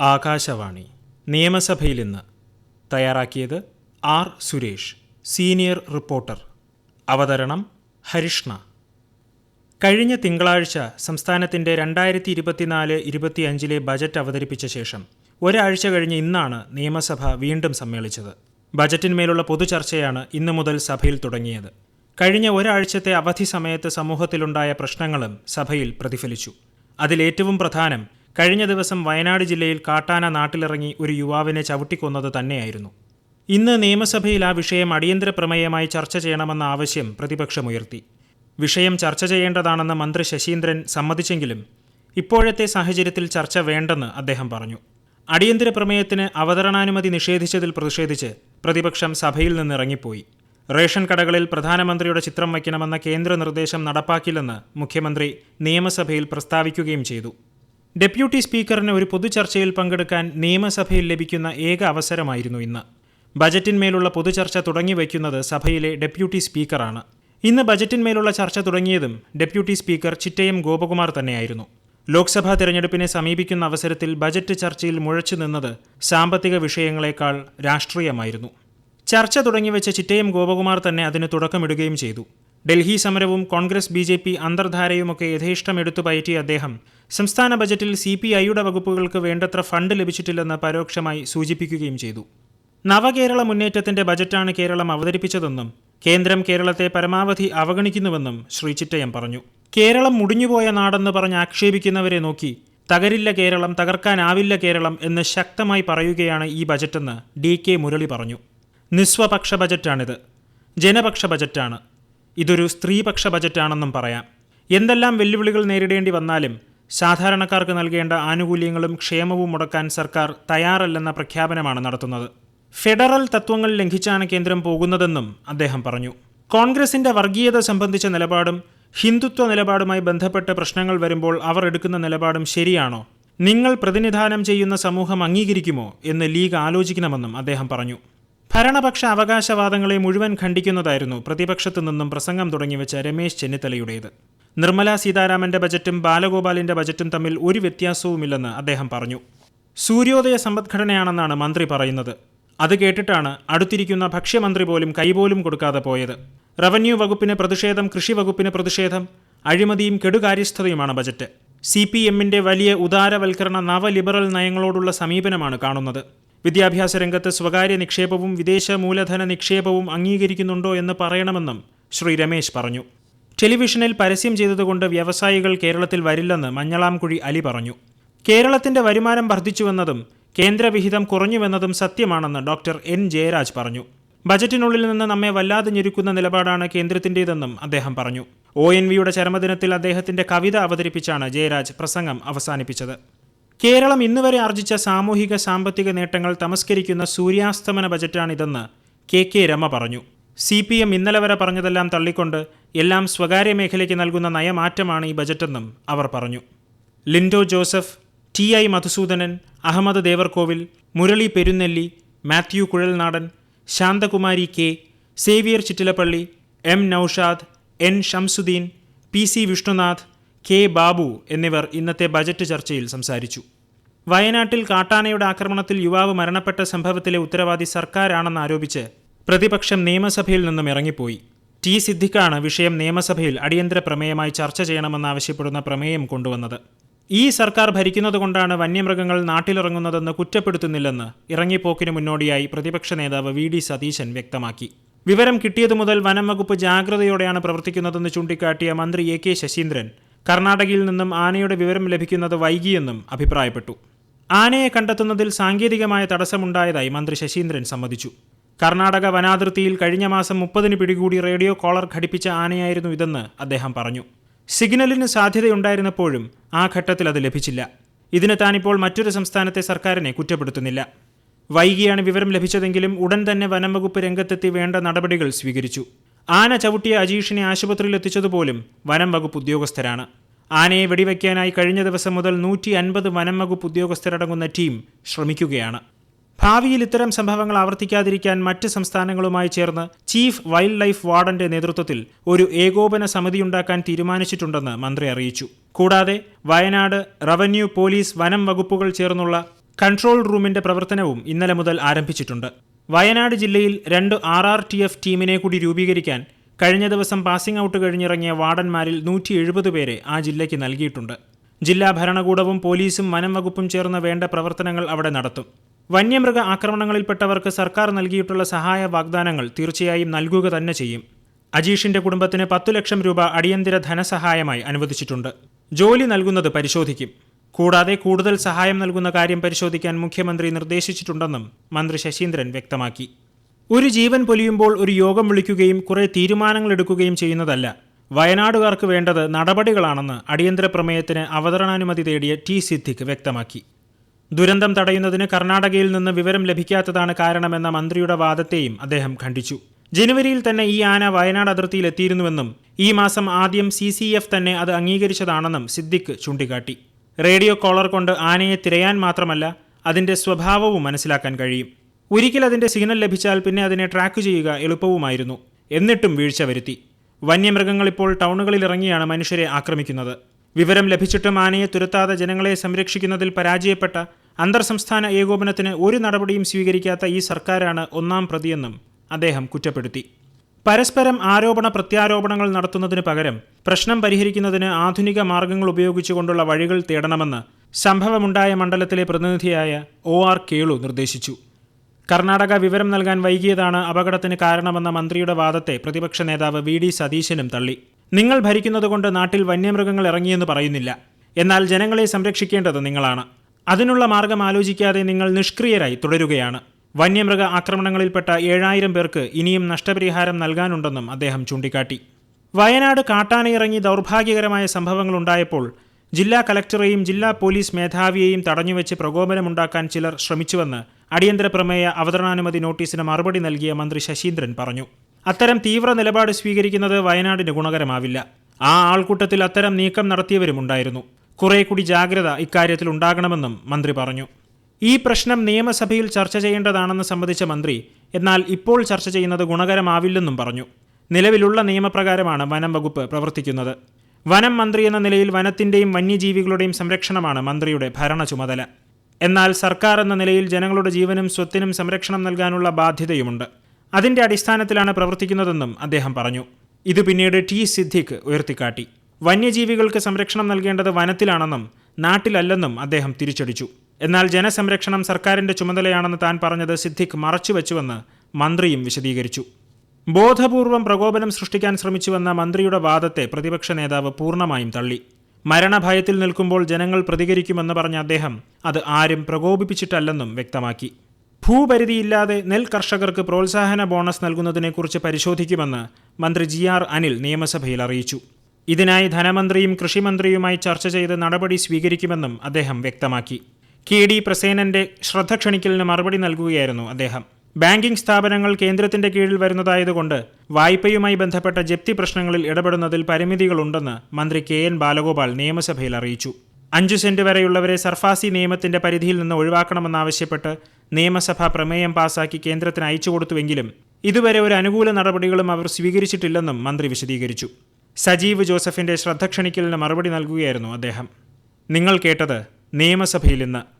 ആകാശവാണി. നിയമസഭയിൽ ഇന്ന്. തയ്യാറാക്കിയത് ആർ സുരേഷ് സീനിയർ റിപ്പോർട്ടർ. അവതരണം ഹരിഷ്ണ. കഴിഞ്ഞ തിങ്കളാഴ്ച സംസ്ഥാനത്തിന്റെ രണ്ടായിരത്തി ഇരുപത്തിനാല് ഇരുപത്തിയഞ്ചിലെ ബജറ്റ് അവതരിപ്പിച്ച ശേഷം ഒരാഴ്ച കഴിഞ്ഞ് ഇന്നാണ് നിയമസഭ വീണ്ടും സമ്മേളിച്ചത്. ബജറ്റിന്മേലുള്ള പൊതുചർച്ചയാണ് ഇന്നു മുതൽ സഭയിൽ തുടങ്ങിയത്. കഴിഞ്ഞ ഒരാഴ്ചത്തെ അവധി സമയത്ത് സമൂഹത്തിലുണ്ടായ പ്രശ്നങ്ങളും സഭയിൽ പ്രതിഫലിച്ചു. അതിലേറ്റവും പ്രധാനം കഴിഞ്ഞ ദിവസം വയനാട് ജില്ലയിൽ കാട്ടാന നാട്ടിലിറങ്ങി ഒരു യുവാവിനെ ചവിട്ടിക്കൊന്നത് തന്നെയായിരുന്നു. ഇന്ന് നിയമസഭയിൽ ആ വിഷയം അടിയന്തര പ്രമേയമായി ചർച്ച ചെയ്യണമെന്ന ആവശ്യം പ്രതിപക്ഷമുയർത്തി. വിഷയം ചർച്ച ചെയ്യേണ്ടതാണെന്ന് മന്ത്രി ശശീന്ദ്രൻ സമ്മതിച്ചെങ്കിലും ഇപ്പോഴത്തെ സാഹചര്യത്തിൽ ചർച്ച വേണ്ടെന്ന് അദ്ദേഹം പറഞ്ഞു. അടിയന്തര പ്രമേയത്തിന് അവതരണാനുമതി നിഷേധിച്ചതിൽ പ്രതിഷേധിച്ച് പ്രതിപക്ഷം സഭയിൽ നിന്നിറങ്ങിപ്പോയി. റേഷൻ കടകളിൽ പ്രധാനമന്ത്രിയുടെ ചിത്രം വയ്ക്കണമെന്ന കേന്ദ്ര നിർദ്ദേശം നടപ്പാക്കില്ലെന്ന് മുഖ്യമന്ത്രി നിയമസഭയിൽ പ്രസ്താവിക്കുകയും ചെയ്തു. ഡെപ്യൂട്ടി സ്പീക്കറിന് ഒരു പൊതുചർച്ചയിൽ പങ്കെടുക്കാൻ നിയമസഭയിൽ ലഭിക്കുന്ന ഏക അവസരമായിരുന്നു ഇന്ന്. ബജറ്റിന്മേലുള്ള പൊതുചർച്ച തുടങ്ങി വയ്ക്കുന്നത് സഭയിലെ ഡെപ്യൂട്ടി സ്പീക്കറാണ്. ഇന്ന് ബജറ്റിന്മേലുള്ള ചർച്ച തുടങ്ങിയതും ഡെപ്യൂട്ടി സ്പീക്കർ ചിറ്റയം ഗോപകുമാർ തന്നെയായിരുന്നു. ലോക്സഭാ തെരഞ്ഞെടുപ്പിനെ സമീപിക്കുന്ന അവസരത്തിൽ ബജറ്റ് ചർച്ചയിൽ മുഴച്ചു നിന്നത് സാമ്പത്തിക വിഷയങ്ങളെക്കാൾ രാഷ്ട്രീയമായിരുന്നു. ചർച്ച തുടങ്ങിവെച്ച ചിറ്റയം ഗോപകുമാർ തന്നെ അതിന് തുടക്കമിടുകയും ചെയ്തു. ഡൽഹി സമരവും കോൺഗ്രസ് ബി ജെ പി അന്തർധാരയുമൊക്കെ യഥേഷ്ടം എടുത്തു പയറ്റിയ അദ്ദേഹം സംസ്ഥാന ബജറ്റിൽ സി പി ഐയുടെ വകുപ്പുകൾക്ക് വേണ്ടത്ര ഫണ്ട് ലഭിച്ചിട്ടില്ലെന്ന് പരോക്ഷമായി സൂചിപ്പിക്കുകയും ചെയ്തു. നവകേരള മുന്നേറ്റത്തിന്റെ ബജറ്റാണ് കേരളം അവതരിപ്പിച്ചതെന്നും കേന്ദ്രം കേരളത്തെ പരമാവധി അവഗണിക്കുന്നുവെന്നും ശ്രീ ചിറ്റയം പറഞ്ഞു. കേരളം മുടിഞ്ഞുപോയ നാടെന്ന് പറഞ്ഞ് ആക്ഷേപിക്കുന്നവരെ നോക്കി തകരില്ല കേരളം തകർക്കാനാവില്ല കേരളം എന്ന് ശക്തമായി പറയുകയാണ് ഈ ബജറ്റെന്ന് ഡി കെ മുരളി പറഞ്ഞു. നിസ്വപക്ഷ ബജറ്റാണിത്. ജനപക്ഷ ബജറ്റാണ്. ഇതൊരു സ്ത്രീപക്ഷ ബജറ്റാണെന്നും പറയാം. എന്തെല്ലാം വെല്ലുവിളികൾ നേരിടേണ്ടി വന്നാലും സാധാരണക്കാർക്ക് നൽകേണ്ട ആനുകൂല്യങ്ങളും ക്ഷേമവും മുടക്കാൻ സർക്കാർ തയ്യാറല്ലെന്ന പ്രഖ്യാപനമാണ് നടത്തുന്നത്. ഫെഡറൽ തത്വങ്ങൾ ലംഘിച്ചാണ് കേന്ദ്രം പോകുന്നതെന്നും അദ്ദേഹം പറഞ്ഞു. കോൺഗ്രസിന്റെ വർഗീയത സംബന്ധിച്ച നിലപാടും ഹിന്ദുത്വ നിലപാടുമായി ബന്ധപ്പെട്ട പ്രശ്നങ്ങൾ വരുമ്പോൾ അവർ എടുക്കുന്ന നിലപാടും ശരിയാണോ? നിങ്ങൾ പ്രതിനിധാനം ചെയ്യുന്ന സമൂഹം അംഗീകരിക്കുമോ എന്ന് ലീഗ് ആലോചിക്കണമെന്നും അദ്ദേഹം പറഞ്ഞു. ഭരണപക്ഷ അവകാശവാദങ്ങളെ മുഴുവൻ ഖണ്ഡിക്കുന്നതായിരുന്നു പ്രതിപക്ഷത്തു നിന്നും പ്രസംഗം തുടങ്ങിവെച്ച രമേശ് ചെന്നിത്തലയുടേത്. നിർമ്മലാ സീതാരാമന്റെ ബജറ്റും ബാലഗോപാലിന്റെ ബജറ്റും തമ്മിൽ ഒരു വ്യത്യാസവുമില്ലെന്ന് അദ്ദേഹം പറഞ്ഞു. സൂര്യോദയ സമ്പദ്ഘടനയാണെന്നാണ് മന്ത്രി പറയുന്നത്. അത് കേട്ടിട്ടാണ് അടുത്തിരിക്കുന്ന ഭക്ഷ്യമന്ത്രി പോലും കൈപോലും കൊടുക്കാതെ പോയത്. റവന്യൂ വകുപ്പിന് പ്രതിഷേധം കൃഷി വകുപ്പിന് പ്രതിഷേധം അഴിമതിയും കെടുകാര്യസ്ഥതയുമാണ് ബജറ്റ്. സി പി എമ്മിന്റെ വലിയ ഉദാരവൽക്കരണ നവലിബറൽ നയങ്ങളോടുള്ള സമീപനമാണ് കാണുന്നത്. വിദ്യാഭ്യാസ രംഗത്ത് സ്വകാര്യ നിക്ഷേപവും വിദേശ മൂലധന നിക്ഷേപവും അംഗീകരിക്കുന്നുണ്ടോ എന്ന് പറയണമെന്നും ശ്രീ രമേശ് പറഞ്ഞു. ടെലിവിഷനിൽ പരസ്യം ചെയ്തതുകൊണ്ട് വ്യവസായികൾ കേരളത്തിൽ വരില്ലെന്ന് മഞ്ഞളാംകുഴി അലി പറഞ്ഞു. കേരളത്തിന്റെ വരുമാനം വർദ്ധിച്ചുവെന്നതും കേന്ദ്രവിഹിതം കുറഞ്ഞുവെന്നതും സത്യമാണെന്ന് ഡോക്ടർ എൻ ജയരാജ് പറഞ്ഞു. ബജറ്റിനുള്ളിൽ നിന്ന് നമ്മെ വല്ലാതെ ഞെരുക്കുന്ന നിലപാടാണ് കേന്ദ്രത്തിന്റേതെന്നും അദ്ദേഹം പറഞ്ഞു. ഒ എൻ വിയുടെ ചരമദിനത്തിൽ അദ്ദേഹത്തിന്റെ കവിത അവതരിപ്പിച്ചാണ് ജയരാജ് പ്രസംഗം അവസാനിപ്പിച്ചത്. കേരളം ഇന്നുവരെ ആർജിച്ച സാമൂഹിക സാമ്പത്തിക നേട്ടങ്ങൾ തമസ്കരിക്കുന്ന സൂര്യാസ്തമന ബജറ്റാണിതെന്ന് കെ കെ രമ പറഞ്ഞു. സി പി എം ഇന്നലെ വരെ പറഞ്ഞതെല്ലാം തള്ളിക്കൊണ്ട് എല്ലാം സ്വകാര്യ മേഖലയ്ക്ക് നൽകുന്ന നയമാറ്റമാണ് ഈ ബജറ്റെന്നും അവർ പറഞ്ഞു. Lindo Joseph T I Madhusoodanan Ahammed Devarkovil Murali Perunnelli Mathew Kuzhalnadan Santhakumari K Xavier Chittilappally M Noushad N Shamsuddin P C Vishnunath K Babu എന്നിവർ ഇന്നത്തെ ബജറ്റ് ചർച്ചയിൽ സംസാരിച്ചു. വയനാട്ടിൽ കാട്ടാനയുടെ ആക്രമണത്തിൽ യുവാവ് മരണപ്പെട്ട സംഭവത്തിലെ ഉത്തരവാദി സർക്കാരാണെന്ന് ആരോപിച്ച് പ്രതിപക്ഷം നിയമസഭയിൽ നിന്നും ഇറങ്ങിപ്പോയി. ടി സിദ്ദിഖാണ് വിഷയം നിയമസഭയിൽ അടിയന്തര പ്രമേയമായി ചർച്ച ചെയ്യണമെന്നാവശ്യപ്പെടുന്ന പ്രമേയം കൊണ്ടുവന്നത്. ഈ സർക്കാർ ഭരിക്കുന്നതുകൊണ്ടാണ് വന്യമൃഗങ്ങൾ നാട്ടിലിറങ്ങുന്നതെന്ന് കുറ്റപ്പെടുത്തുന്നില്ലെന്ന് ഇറങ്ങിപ്പോക്കിന് മുന്നോടിയായി പ്രതിപക്ഷ നേതാവ് വി ഡി സതീശൻ വ്യക്തമാക്കി. വിവരം കിട്ടിയതു മുതൽ വനം വകുപ്പ് ജാഗ്രതയോടെയാണ് പ്രവർത്തിക്കുന്നതെന്ന് ചൂണ്ടിക്കാട്ടിയ മന്ത്രി എ കെ ശശീന്ദ്രൻ കർണാടകയിൽ നിന്നും ആനയുടെ വിവരം ലഭിക്കുന്നത് വൈകിയെന്നും അഭിപ്രായപ്പെട്ടു. ആനയെ കണ്ടെത്തുന്നതിൽ സാങ്കേതികമായ തടസ്സമുണ്ടായതായി മന്ത്രി ശശീന്ദ്രൻ സമ്മതിച്ചു. കർണാടക വനാതിർത്തിയിൽ കഴിഞ്ഞ മാസം മുപ്പതിന് പിടികൂടി റേഡിയോ കോളർ ഘടിപ്പിച്ച ആനയായിരുന്നു ഇതെന്ന് അദ്ദേഹം പറഞ്ഞു. സിഗ്നലിന് സാധ്യതയുണ്ടായിരുന്നപ്പോഴും ആ ഘട്ടത്തിൽ അത് ലഭിച്ചില്ല. ഇതിന് താനിപ്പോൾ മറ്റൊരു സംസ്ഥാനത്തെ സർക്കാരിനെ കുറ്റപ്പെടുത്തുന്നില്ല. വൈകിയാണ് വിവരം ലഭിച്ചതെങ്കിലും ഉടൻ തന്നെ വനം വകുപ്പ് രംഗത്തെത്തി വേണ്ട നടപടികൾ സ്വീകരിച്ചു. ആന ചവിട്ടിയ അജീഷിനെ ആശുപത്രിയിൽ എത്തിച്ചതുപോലും വനം വകുപ്പ് ഉദ്യോഗസ്ഥരാണ്. ആനയെ വെടിവയ്ക്കാനായി കഴിഞ്ഞ ദിവസം മുതൽ നൂറ്റി അൻപത് വനം വകുപ്പ് ഉദ്യോഗസ്ഥരടങ്ങുന്ന ടീം ശ്രമിക്കുകയാണ്. ഭാവിയിൽ ഇത്തരം സംഭവങ്ങൾ ആവർത്തിക്കാതിരിക്കാൻ മറ്റ് സംസ്ഥാനങ്ങളുമായി ചേർന്ന് ചീഫ് വൈൽഡ് ലൈഫ് വാർഡന്റെ നേതൃത്വത്തിൽ ഒരു ഏകോപന സമിതിയുണ്ടാക്കാൻ തീരുമാനിച്ചിട്ടുണ്ടെന്ന് മന്ത്രി അറിയിച്ചു. കൂടാതെ വയനാട് റവന്യൂ പോലീസ് വനം വകുപ്പുകൾ ചേർന്നുള്ള കൺട്രോൾ റൂമിന്റെ പ്രവർത്തനവും ഇന്നലെ മുതൽ ആരംഭിച്ചിട്ടുണ്ട്. വയനാട് ജില്ലയിൽ രണ്ട് ആർ ആർ ടി എഫ് ടീമിനെ കൂടി രൂപീകരിക്കാൻ കഴിഞ്ഞ ദിവസം പാസിംഗ് ഔട്ട് കഴിഞ്ഞിറങ്ങിയ വാർഡന്മാരിൽ നൂറ്റി എഴുപത് പേരെ ആ ജില്ലയ്ക്ക് നൽകിയിട്ടുണ്ട്. ജില്ലാ ഭരണകൂടവും പോലീസും വനം വകുപ്പും ചേർന്ന് വേണ്ട പ്രവർത്തനങ്ങൾ അവിടെ നടത്തും. വന്യമൃഗ ആക്രമണങ്ങളിൽപ്പെട്ടവർക്ക് സർക്കാർ നൽകിയിട്ടുള്ള സഹായ വാഗ്ദാനങ്ങൾ തീർച്ചയായും നൽകുക തന്നെ ചെയ്യും. അജീഷിന്റെ കുടുംബത്തിന് പത്തു ലക്ഷം രൂപ അടിയന്തര ധനസഹായമായി അനുവദിച്ചിട്ടുണ്ട്. ജോലി നൽകുന്നത് പരിശോധിക്കും. കൂടാതെ കൂടുതൽ സഹായം നൽകുന്ന കാര്യം പരിശോധിക്കാൻ മുഖ്യമന്ത്രി നിർദ്ദേശിച്ചിട്ടുണ്ടെന്നും മന്ത്രി ശശീന്ദ്രൻ വ്യക്തമാക്കി. ഒരു ജീവൻ പൊലിയുമ്പോൾ ഒരു യോഗം വിളിക്കുകയും കുറെ തീരുമാനങ്ങൾ എടുക്കുകയും ചെയ്യുന്നതല്ല. വയനാടുകാർക്ക് വേണ്ടത് നടപടികളാണെന്ന് അടിയന്തര പ്രമേയത്തിന് അവതരണാനുമതി തേടിയ ടി സിദ്ദിഖ് വ്യക്തമാക്കി. ദുരന്തം തടയുന്നതിന് കർണാടകയിൽ നിന്ന് വിവരം ലഭിക്കാത്തതാണ് കാരണമെന്ന മന്ത്രിയുടെ വാദത്തെയും അദ്ദേഹം ഖണ്ഡിച്ചു. ജനുവരിയിൽ തന്നെ ഈ ആന വയനാട് അതിർത്തിയിൽ എത്തിയിരുന്നുവെന്നും ഈ മാസം ആദ്യം സി സി എഫ് തന്നെ അത് അംഗീകരിച്ചതാണെന്നും സിദ്ദിഖ് ചൂണ്ടിക്കാട്ടി. റേഡിയോ കോളർ കൊണ്ട് ആനയെ തിരയാൻ മാത്രമല്ല അതിന്റെ സ്വഭാവവും മനസ്സിലാക്കാൻ കഴിയും. ഒരിക്കൽ അതിന്റെ സിഗ്നൽ ലഭിച്ചാൽ പിന്നെ അതിനെ ട്രാക്ക് ചെയ്യുക എളുപ്പവുമായിരുന്നു. എന്നിട്ടും വീഴ്ച വരുത്തി. വന്യമൃഗങ്ങൾ ഇപ്പോൾ ടൗണുകളിൽ ഇറങ്ങിയാണ് മനുഷ്യരെ ആക്രമിക്കുന്നത്. വിവരം ലഭിച്ചിട്ടും ആനയെ തുരത്താതെ ജനങ്ങളെ സംരക്ഷിക്കുന്നതിൽ പരാജയപ്പെട്ട അന്തർ സംസ്ഥാന ഏകോപനത്തിന് ഒരു നടപടിയും സ്വീകരിക്കാത്ത ഈ സർക്കാരാണ് ഒന്നാം പ്രതിയെന്നും അദ്ദേഹം കുറ്റപ്പെടുത്തി. പരസ്പരം ആരോപണ പ്രത്യാരോപണങ്ങൾ നടത്തുന്നതിന് പകരം പ്രശ്നം പരിഹരിക്കുന്നതിന് ആധുനിക മാർഗങ്ങൾ ഉപയോഗിച്ചുകൊണ്ടുള്ള വഴികൾ തേടണമെന്ന് സംഭവമുണ്ടായ മണ്ഡലത്തിലെ പ്രതിനിധിയായ ഒ ആർ കേളു നിർദ്ദേശിച്ചു. കർണാടക വിവരം നൽകാൻ വൈകിയതാണ് അപകടത്തിന് കാരണമെന്ന മന്ത്രിയുടെ വാദത്തെ പ്രതിപക്ഷ നേതാവ് വി ഡി സതീശനും തള്ളി. നിങ്ങൾ ഭരിക്കുന്നതുകൊണ്ട് നാട്ടിൽ വന്യമൃഗങ്ങൾ ഇറങ്ങിയെന്ന് പറയുന്നില്ല. എന്നാൽ ജനങ്ങളെ സംരക്ഷിക്കേണ്ടത് നിങ്ങളാണ്. അതിനുള്ള മാർഗം ആലോചിക്കാതെ നിങ്ങൾ നിഷ്ക്രിയരായി തുടരുകയാണ്. വന്യമൃഗ ആക്രമണങ്ങളിൽപ്പെട്ട ഏഴായിരം പേർക്ക് ഇനിയും നഷ്ടപരിഹാരം നൽകാനുണ്ടെന്നും അദ്ദേഹം ചൂണ്ടിക്കാട്ടി. വയനാട് കാട്ടാനയിറങ്ങി ദൗർഭാഗ്യകരമായ സംഭവങ്ങളുണ്ടായപ്പോൾ ജില്ലാ കലക്ടറെയും ജില്ലാ പോലീസ് മേധാവിയെയും തടഞ്ഞുവെച്ച് പ്രകോപനമുണ്ടാക്കാൻ ചിലർ ശ്രമിച്ചുവെന്ന് അടിയന്തര പ്രമേയ അവതരണാനുമതി നോട്ടീസിന് മറുപടി നൽകിയ മന്ത്രി ശശീന്ദ്രൻ പറഞ്ഞു. അത്തരം തീവ്ര നിലപാട് സ്വീകരിക്കുന്നത് വയനാടിന് ഗുണകരമാവില്ല. ആ ആൾക്കൂട്ടത്തിൽ അത്തരം നീക്കം നടത്തിയവരുമുണ്ടായിരുന്നു. കുറെ കൂടി ജാഗ്രത ഇക്കാര്യത്തിൽ ഉണ്ടാകണമെന്നും മന്ത്രി പറഞ്ഞു. ഈ പ്രശ്നം നിയമസഭയിൽ ചർച്ച ചെയ്യേണ്ടതാണെന്ന് സംബന്ധിച്ച മന്ത്രി എന്നാൽ ഇപ്പോൾ ചർച്ച ചെയ്യുന്നത് ഗുണകരമാവില്ലെന്നും പറഞ്ഞു. നിലവിലുള്ള നിയമപ്രകാരമാണ് വനം വകുപ്പ് പ്രവർത്തിക്കുന്നത്. വനം മന്ത്രി എന്ന നിലയിൽ വനത്തിന്റെയും വന്യജീവികളുടെയും സംരക്ഷണമാണ് മന്ത്രിയുടെ ഭരണ ചുമതല. എന്നാൽ സർക്കാർ എന്ന നിലയിൽ ജനങ്ങളുടെ ജീവനും സ്വത്തിനും സംരക്ഷണം നൽകാനുള്ള ബാധ്യതയുമുണ്ട്. അതിന്റെ അടിസ്ഥാനത്തിലാണ് പ്രവർത്തിക്കുന്നതെന്നും അദ്ദേഹം പറഞ്ഞു. ഇത് പിന്നീട് ടി സിദ്ദിഖ് ഉയർത്തിക്കാട്ടി. വന്യജീവികൾക്ക് സംരക്ഷണം നൽകേണ്ടത് വനത്തിലാണെന്നും നാട്ടിലല്ലെന്നും അദ്ദേഹം തിരിച്ചടിച്ചു. എന്നാൽ ജനസംരക്ഷണം സർക്കാരിന്റെ ചുമതലയാണെന്ന് താൻ പറഞ്ഞത് സിദ്ദിഖ് മറച്ചുവെച്ചുവെന്ന് മന്ത്രിയും വിശദീകരിച്ചു. ബോധപൂർവം പ്രകോപനം സൃഷ്ടിക്കാൻ ശ്രമിച്ചുവെന്ന മന്ത്രിയുടെ വാദത്തെ പ്രതിപക്ഷ നേതാവ് പൂർണമായും തള്ളി. മരണഭയത്തിൽ നിൽക്കുമ്പോൾ ജനങ്ങൾ പ്രതികരിക്കുമെന്ന് പറഞ്ഞ അദ്ദേഹം അത് ആരും പ്രകോപിപ്പിച്ചിട്ടല്ലെന്നും വ്യക്തമാക്കി. ഭൂപരിധിയില്ലാതെ നെൽ കർഷകർക്ക് പ്രോത്സാഹന ബോണസ് നൽകുന്നതിനെക്കുറിച്ച് പരിശോധിക്കുമെന്ന് മന്ത്രി ജി ആർ അനിൽ നിയമസഭയിൽ അറിയിച്ചു. ഇതിനായി ധനമന്ത്രിയും കൃഷിമന്ത്രിയുമായി ചർച്ച ചെയ്ത് നടപടി സ്വീകരിക്കുമെന്നും അദ്ദേഹം വ്യക്തമാക്കി. കെ ഡി പ്രസേനന്റെ ശ്രദ്ധ ക്ഷണിക്കലിന് മറുപടി നൽകുകയായിരുന്നു അദ്ദേഹം. ബാങ്കിംഗ് സ്ഥാപനങ്ങൾ കേന്ദ്രത്തിന്റെ കീഴിൽ വരുന്നതായതുകൊണ്ട് വായ്പയുമായി ബന്ധപ്പെട്ട ജപ്തി പ്രശ്നങ്ങളിൽ ഇടപെടുന്നതിൽ പരിമിതികളുണ്ടെന്ന് മന്ത്രി കെ എൻ ബാലഗോപാൽ നിയമസഭയിൽ അറിയിച്ചു. അഞ്ചു സെന്റ് വരെയുള്ളവരെ സർഫാസി നിയമത്തിന്റെ പരിധിയിൽ നിന്ന് ഒഴിവാക്കണമെന്നാവശ്യപ്പെട്ട് നിയമസഭ പ്രമേയം പാസാക്കി കേന്ദ്രത്തിന് അയച്ചു കൊടുത്തുവെങ്കിലും ഇതുവരെ ഒരു അനുകൂല നടപടികളും അവർ സ്വീകരിച്ചിട്ടില്ലെന്നും മന്ത്രി വിശദീകരിച്ചു. സജീവ് ജോസഫിന്റെ ശ്രദ്ധ ക്ഷണിക്കലിന് മറുപടി നൽകുകയായിരുന്നു അദ്ദേഹം. നിങ്ങൾ കേട്ടത് നിയമസഭയിൽ ഇന്ന്.